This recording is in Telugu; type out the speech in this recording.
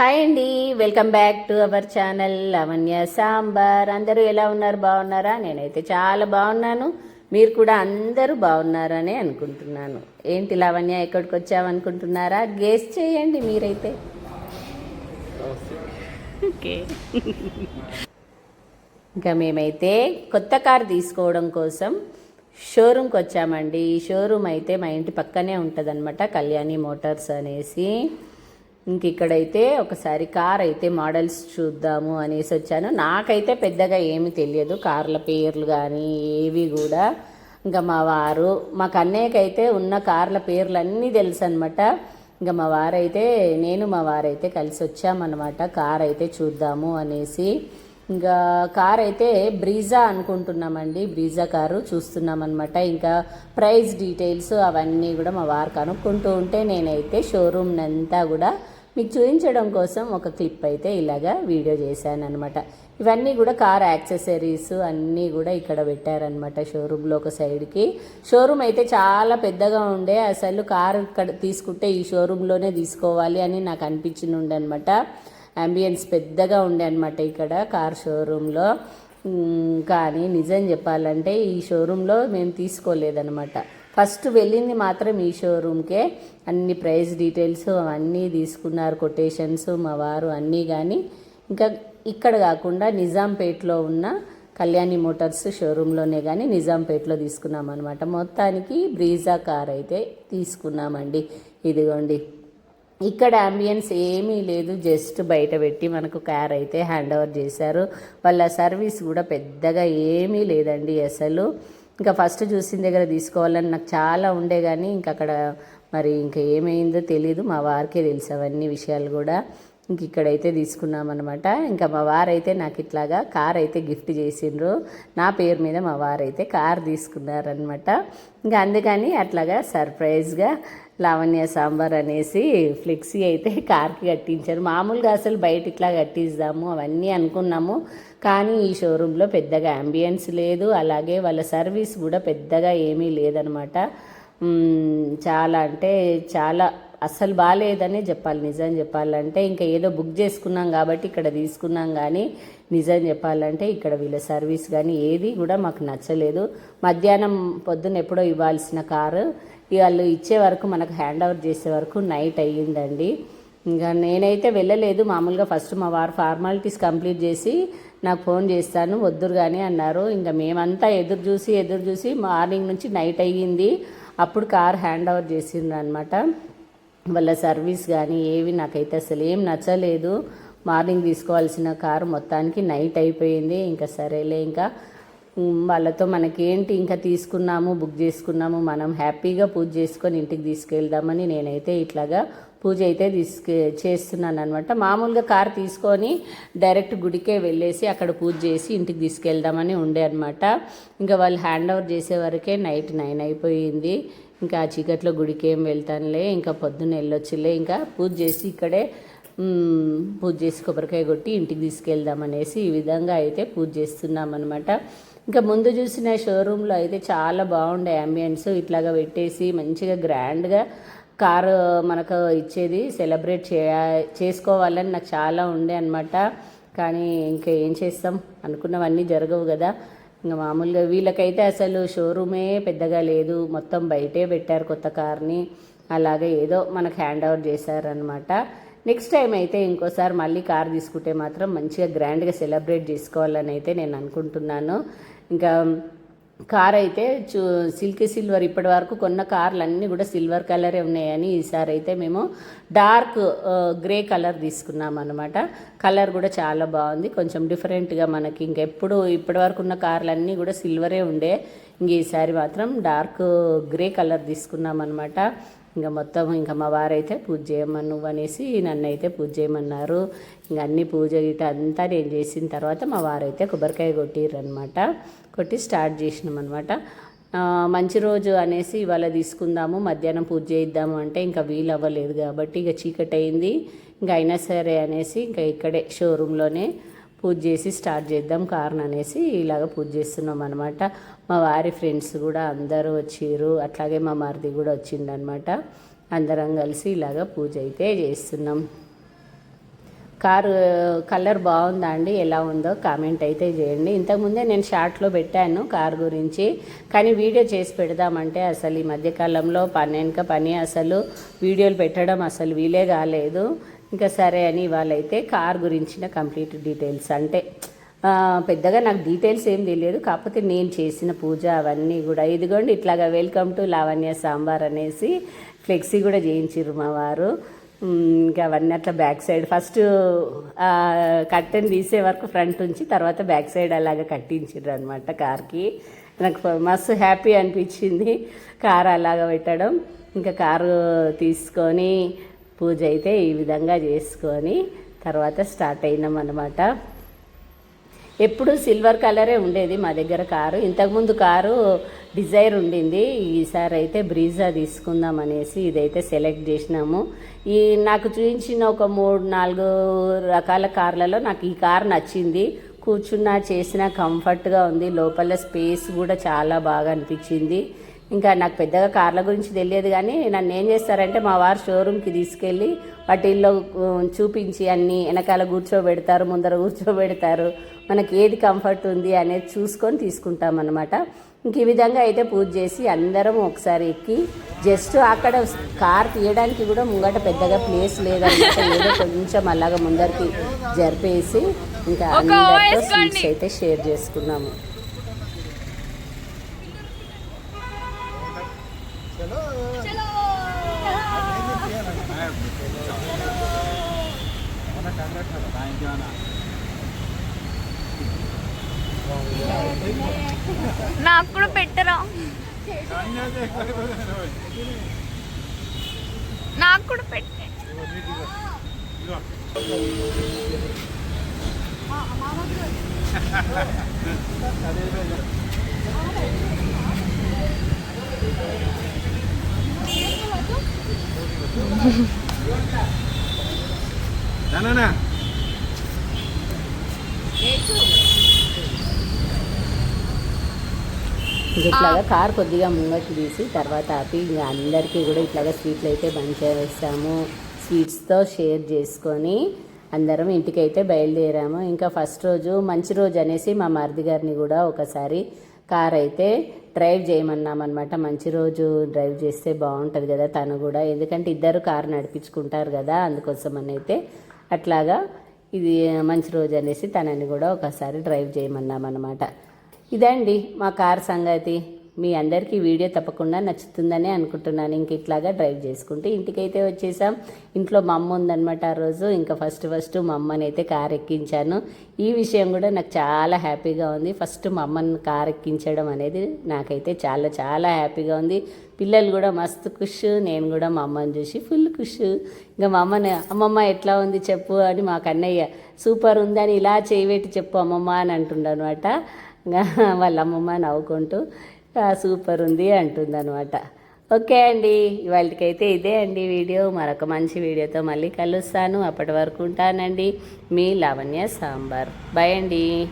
హాయ్ అండి welcome back to our channel Lavanya Sambar. అందరూ ఎలా ఉన్నారు? బాగున్నారా? నేనైతే చాలా బాగున్నాను. మీరు కూడా అందరూ బాగున్నారని అనుకుంటున్నాను. ఏంటి లవణ్య ఎక్కడికి వచ్చామనుకుంటున్నారా గేస్ చేయండి మీరైతే. ఓకే. ఇంకా మేమైతే కొత్త కార్ తీసుకోవడం కోసం షోరూమ్కి వచ్చామండి. ఈ షోరూమ్ అయితే మా ఇంటి పక్కనే ఉంటుందన్నమాట కళ్యాణి మోటార్స్ అనేసి. ఇంక ఇక్కడైతే ఒకసారి కార్ అయితే మోడల్స్ చూద్దాము అనేసి వచ్చాను. నాకైతే పెద్దగా ఏమీ తెలియదు. కార్ల పేర్లు కానీ ఏవి కూడా. ఇంకా మా వారు మా కన్నయ్యకైతే ఉన్న కార్ల పేర్లు అన్నీ తెలుసు అనమాట ఇంకా మా వారైతే నేను మా వారైతే కలిసి వచ్చామన్నమాట. కార్ అయితే చూద్దాము అనేసి. ఇంకా కార్ అయితే బ్రీజా అనుకుంటున్నామండి. బ్రీజా కారు చూస్తున్నామన్నమాట. ఇంకా ప్రైస్ డీటెయిల్స్ అవన్నీ కూడా మా వారు కనుక్కుంటూ ఉంటే నేనైతే షోరూమ్ అంతా కూడా మీకు చూపించడం కోసం ఒక క్లిప్ అయితే ఇలాగా వీడియో చేశాను అనమాట ఇవన్నీ కూడా కార్ యాక్సెసరీస్ అన్నీ కూడా ఇక్కడ పెట్టారనమాట షోరూంలో ఒక సైడ్కి. షోరూమ్ అయితే చాలా పెద్దగా ఉండే అసలు కారు ఇక్కడ తీసుకుంటే ఈ షోరూంలోనే తీసుకోవాలి అని నాకు అనిపించింది ఉండనమాట అంబియన్స్ పెద్దగా ఉండే అనమాట ఇక్కడ కార్ షోరూంలో కానీ నిజం చెప్పాలంటే ఈ షోరూంలో మేము తీసుకోలేదనమాట ఫస్ట్ వెళ్ళింది మాత్రం ఈ షోరూమ్కే అన్ని ప్రైస్ డీటెయిల్స్ అవన్నీ తీసుకున్నారు కొటేషన్స్ మా వారు అన్నీ కానీ ఇంకా ఇక్కడ కాకుండా నిజాంపేట్లో ఉన్న కళ్యాణి మోటార్స్ షోరూంలోనే కానీ నిజాంపేట్లో తీసుకున్నాం అనమాట మొత్తానికి బ్రీజా కార్ అయితే తీసుకున్నామండి. ఇదిగోండి. ఇక్కడ అంబియన్స్ ఏమీ లేదు జస్ట్ బయట పెట్టి మనకు కార్ అయితే హ్యాండ్ ఓవర్ చేశారు. వాళ్ళ సర్వీస్ కూడా పెద్దగా ఏమీ లేదండి అసలు. ఇంకా ఫస్ట్ చూసిన దగ్గర తీసుకోవాలని నాకు చాలా ఉండే కానీ ఇంక అక్కడ మరి ఇంకా ఏమైందో తెలియదు మా వారికే తెలుసు అవన్నీ విషయాలు కూడా. ఇంక ఇక్కడైతే తీసుకున్నాం అనమాట ఇంకా మా వారైతే నాకు ఇట్లాగా కార్ అయితే గిఫ్ట్ చేసిండ్రు. నా పేరు మీద మా వారైతే కార్ తీసుకున్నారనమాట ఇంకా అందుకని అట్లాగా సర్ప్రైజ్గా లావణ్య సాంబార్ అనేసి ఫ్లెక్సీ అయితే కార్కి కట్టించారు. మామూలుగా అసలు బయట ఇట్లా కట్టిద్దాము అవన్నీ అనుకున్నాము. కానీ ఈ షోరూంలో పెద్దగా అంబియన్స్ లేదు. అలాగే వాళ్ళ సర్వీస్ కూడా పెద్దగా ఏమీ లేదనమాట. చాలా అంటే చాలా అస్సలు బాగాలేదనే చెప్పాలి నిజం చెప్పాలంటే. ఇంకా ఏదో బుక్ చేసుకున్నాం కాబట్టి ఇక్కడ తీసుకున్నాం కానీ నిజం చెప్పాలంటే ఇక్కడ వీళ్ళ సర్వీస్ కానీ ఏది కూడా మాకు నచ్చలేదు. మధ్యాహ్నం పొద్దున్న ఎప్పుడో ఇవ్వాల్సిన కారు వాళ్ళు ఇచ్చే వరకు మనకు హ్యాండ్ ఓవర్ చేసే వరకు నైట్ అయ్యిందండి. ఇంకా నేనైతే వెళ్ళలేదు. మామూలుగా ఫస్ట్ మా వారు ఫార్మాలిటీస్ కంప్లీట్ చేసి నాకు ఫోన్ చేస్తాను వద్దురు కానీ అన్నారు. ఇంకా మేమంతా ఎదురు చూసి ఎదురు చూసి మార్నింగ్ నుంచి నైట్ అయ్యింది. అప్పుడు కార్ హ్యాండ్ ఓవర్ చేసిండ్రు అనమాట వాళ్ళ సర్వీస్ కానీ ఏవి నాకైతే అసలు ఏం నచ్చలేదు. మార్నింగ్ తీసుకోవాల్సిన కారు మొత్తానికి నైట్ అయిపోయింది. ఇంకా సరేలే ఇంకా వాళ్ళతో మనకేంటి ఇంకా తీసుకున్నాము బుక్ చేసుకున్నాము మనం హ్యాపీగా పూజ చేసుకొని ఇంటికి తీసుకెళ్దామని నేనైతే ఇట్లాగా పూజ అయితే తీసుకే చేస్తున్నాను అనమాట మామూలుగా కార్ తీసుకొని డైరెక్ట్ గుడికే వెళ్ళేసి అక్కడ పూజ చేసి ఇంటికి తీసుకెళ్దామని ఉండే అనమాట ఇంకా వాళ్ళు హ్యాండ్ ఓవర్ చేసే వరకే నైట్ నైన్ అయిపోయింది. ఇంకా ఆ చీకట్లో గుడికి ఏం వెళ్తానులే ఇంకా పొద్దున్న వెళ్ళొచ్చులే ఇంకా పూజ చేసి ఇక్కడే పూజ చేసి కొబ్బరికాయ కొట్టి ఇంటికి తీసుకెళ్దామనేసి ఈ విధంగా అయితే పూజ చేస్తున్నామన్నమాట. ఇంకా ముందు చూసిన షోరూంలో అయితే చాలా బాగుండే అంబియన్స్ ఇట్లాగా పెట్టేసి మంచిగా గ్రాండ్గా కారు మనకు ఇచ్చేది సెలబ్రేట్ చేయ చేసుకోవాలని నాకు చాలా ఉండే అనమాట కానీ ఇంకా ఏం చేస్తాం? అనుకున్నవన్నీ జరగవు కదా. ఇంకా మామూలుగా వీళ్ళకైతే అసలు షోరూమే పెద్దగా లేదు. మొత్తం బయటే పెట్టారు కొత్త కార్ని అలాగే ఏదో మనకు హ్యాండ్ ఓవర్ చేశారనమాట నెక్స్ట్ టైం అయితే ఇంకోసారి మళ్ళీ కార్ తీసుకుంటే మాత్రం మంచిగా గ్రాండ్గా సెలబ్రేట్ చేసుకోవాలని అయితే నేను అనుకుంటున్నాను. ఇంకా కార్ అయితే చూ సిల్క్ సిల్వర్ ఇప్పటి వరకు కొన్న కార్లు అన్నీ కూడా సిల్వర్ కలరే ఉన్నాయని ఈసారి అయితే మేము డార్క్ గ్రే కలర్ తీసుకున్నాం అనమాట కలర్ కూడా చాలా బాగుంది. కొంచెం డిఫరెంట్గా మనకి ఇంకెప్పుడు ఇప్పటి వరకు ఉన్న కార్లు అన్నీ కూడా సిల్వరే ఉండే. ఇంక ఈసారి మాత్రం డార్క్ గ్రే కలర్ తీసుకున్నాం అనమాట ఇంకా మొత్తం ఇంకా మా వారైతే పూజ చేయమని నువ్వు అనేసి నన్ను అయితే పూజ చేయమన్నారు. ఇంకా అన్ని పూజ గిట అంతా నేను చేసిన తర్వాత మా వారైతే కొబ్బరికాయ కొట్టిర్రనమాట కొట్టి స్టార్ట్ చేసినాం అనమాట మంచి రోజు అనేసి ఇవాళ తీసుకుందాము మధ్యాహ్నం పూజ చేయిద్దాము అంటే ఇంకా వీలు అవ్వలేదు కాబట్టి ఇక చీకటి అయింది ఇంకా అయినా సరే అనేసి ఇంకా ఇక్కడే షోరూంలోనే పూజ చేసి స్టార్ట్ చేద్దాం కారణం అనేసి ఇలాగ పూజ చేస్తున్నాం అనమాట మా వారి ఫ్రెండ్స్ కూడా అందరూ వచ్చిర్రు. అట్లాగే మా మరిది కూడా వచ్చిండనమాట అందరం కలిసి ఇలాగ పూజ అయితే చేస్తున్నాం. కారు కలర్ బాగుందా అండి? ఎలా ఉందో కామెంట్ అయితే చేయండి. ఇంతకుముందే నేను షార్ట్లో పెట్టాను కారు గురించి. కానీ వీడియో చేసి పెడదామంటే అసలు ఈ మధ్యకాలంలో పని వెనుక పని అసలు వీడియోలు పెట్టడం అసలు వీలే కాలేదు. ఇంకా సరే అని వాళ్ళైతే కార్ గురించిన కంప్లీట్ డీటెయిల్స్. అంటే పెద్దగా నాకు డీటెయిల్స్ ఏం తెలియదు. కాకపోతే నేను చేసిన పూజ అవన్నీ కూడా ఇదిగోండి ఇట్లాగా వెల్కమ్ టు లావణ్య సాంబార్ అనేసి ఫ్లెక్సీ కూడా చేయించారు మా వారు. ఇంకా అవన్నీ అట్లా బ్యాక్ సైడ్ ఫస్ట్ కట్టెన్ తీసే వరకు ఫ్రంట్ ఉంచి తర్వాత బ్యాక్ సైడ్ అలాగా కట్టించారు అనమాట కార్కి. నాకు మస్తు హ్యాపీ అనిపించింది కార్ అలాగ పెట్టడం. ఇంకా కారు తీసుకొని పూజ అయితే ఈ విధంగా చేసుకొని తర్వాత స్టార్ట్ అయినాం అనమాట ఎప్పుడు సిల్వర్ కలరే ఉండేది మా దగ్గర కారు. ఇంతకుముందు కారు డిజైర్ ఉండింది. ఈసారి అయితే బ్రీజా తీసుకుందాం అనేసి ఇదైతే సెలెక్ట్ చేసినాము. ఈ నాకు చూపించిన ఒక మూడు నాలుగు రకాల కార్లలో నాకు ఈ కార్ నచ్చింది. కూర్చున్నా చేసిన కంఫర్ట్గా ఉంది. లోపల స్పేస్ కూడా చాలా బాగా అనిపించింది. ఇంకా నాకు పెద్దగా కార్ల గురించి తెలియదు కానీ నన్ను ఏం చేస్తారంటే మా వారు షోరూమ్కి తీసుకెళ్ళి వాటిల్లో చూపించి అన్ని వెనకాల కూర్చోబెడతారు ముందర కూర్చోబెడతారు. మనకి ఏది కంఫర్ట్ ఉంది అనేది చూసుకొని తీసుకుంటాం అనమాట ఇంక ఈ విధంగా అయితే పూజ చేసి అందరం ఒకసారి ఎక్కి జస్ట్ అక్కడ కార్ తీయడానికి కూడా ముంగట పెద్దగా ప్లేస్ లేదన్నమాట. ఏదో కొంచెం అలాగ ముందరికి జరిపేసి ఇంకా అందరితో స్వీట్స్ అయితే షేర్ చేసుకున్నాము. నాకు కూడా పెట్టరా? నాకు కూడా పెట్టే. నానా ఇంక ఇట్లాగా కార్ కొద్దిగా ముంగకి తీసి తర్వాత ఆపి అందరికీ కూడా ఇట్లాగా స్వీట్లు అయితే బంద్ చేసాము స్వీట్స్తో షేర్ చేసుకొని అందరం ఇంటికైతే బయలుదేరాము. ఇంకా ఫస్ట్ రోజు మంచి రోజు అనేసి మా మరిది గారిని కూడా ఒకసారి కార్ అయితే డ్రైవ్ చేయమన్నామన్నమాట. మంచి రోజు డ్రైవ్ చేస్తే బాగుంటుంది కదా తను కూడా. ఎందుకంటే ఇద్దరు కారు నడిపించుకుంటారు కదా అందుకోసం అని అయితే అట్లాగా ఇది మంచి రోజు అనేసి తనని కూడా ఒకసారి డ్రైవ్ చేయమన్నామన్నమాట. ఇదండి మా కార్ సంగతి. మీ అందరికీ వీడియో తప్పకుండా నచ్చుతుందని అనుకుంటున్నాను. ఇంక ఇట్లాగా డ్రైవ్ చేసుకుంటూ ఇంటికైతే వచ్చేసాం. ఇంట్లో మా అమ్మ ఉందనమాట ఆ రోజు. ఇంకా ఫస్ట్ ఫస్ట్ మా అమ్మని అయితే కార్ ఎక్కించాను. ఈ విషయం కూడా నాకు చాలా హ్యాపీగా ఉంది. ఫస్ట్ మా అమ్మని కార్ ఎక్కించడం అనేది నాకైతే చాలా చాలా హ్యాపీగా ఉంది. పిల్లలు కూడా మస్తు ఖుష్. నేను కూడా మా అమ్మని చూసి ఫుల్ ఖుష్. ఇంకా మా అమ్మని అమ్మమ్మ ఎట్లా ఉంది చెప్పు అని మా కన్నయ్య సూపర్ ఉందని ఇలా చేయబెట్టి చెప్పు అమ్మమ్మ అని అంటుండనమాట ఇంకా వాళ్ళ అమ్మమ్మ నవ్వుకుంటూ సూపర్ ఉంది అంటుందన్నమాట. ఓకే అండి ఇవాళకైతే ఇదే అండి వీడియో. మరొక మంచి వీడియోతో మళ్ళీ కలుస్తాను. అప్పటి వరకు ఉంటానండి. మీ లావణ్య సాంబార్. బాయ్ అండి.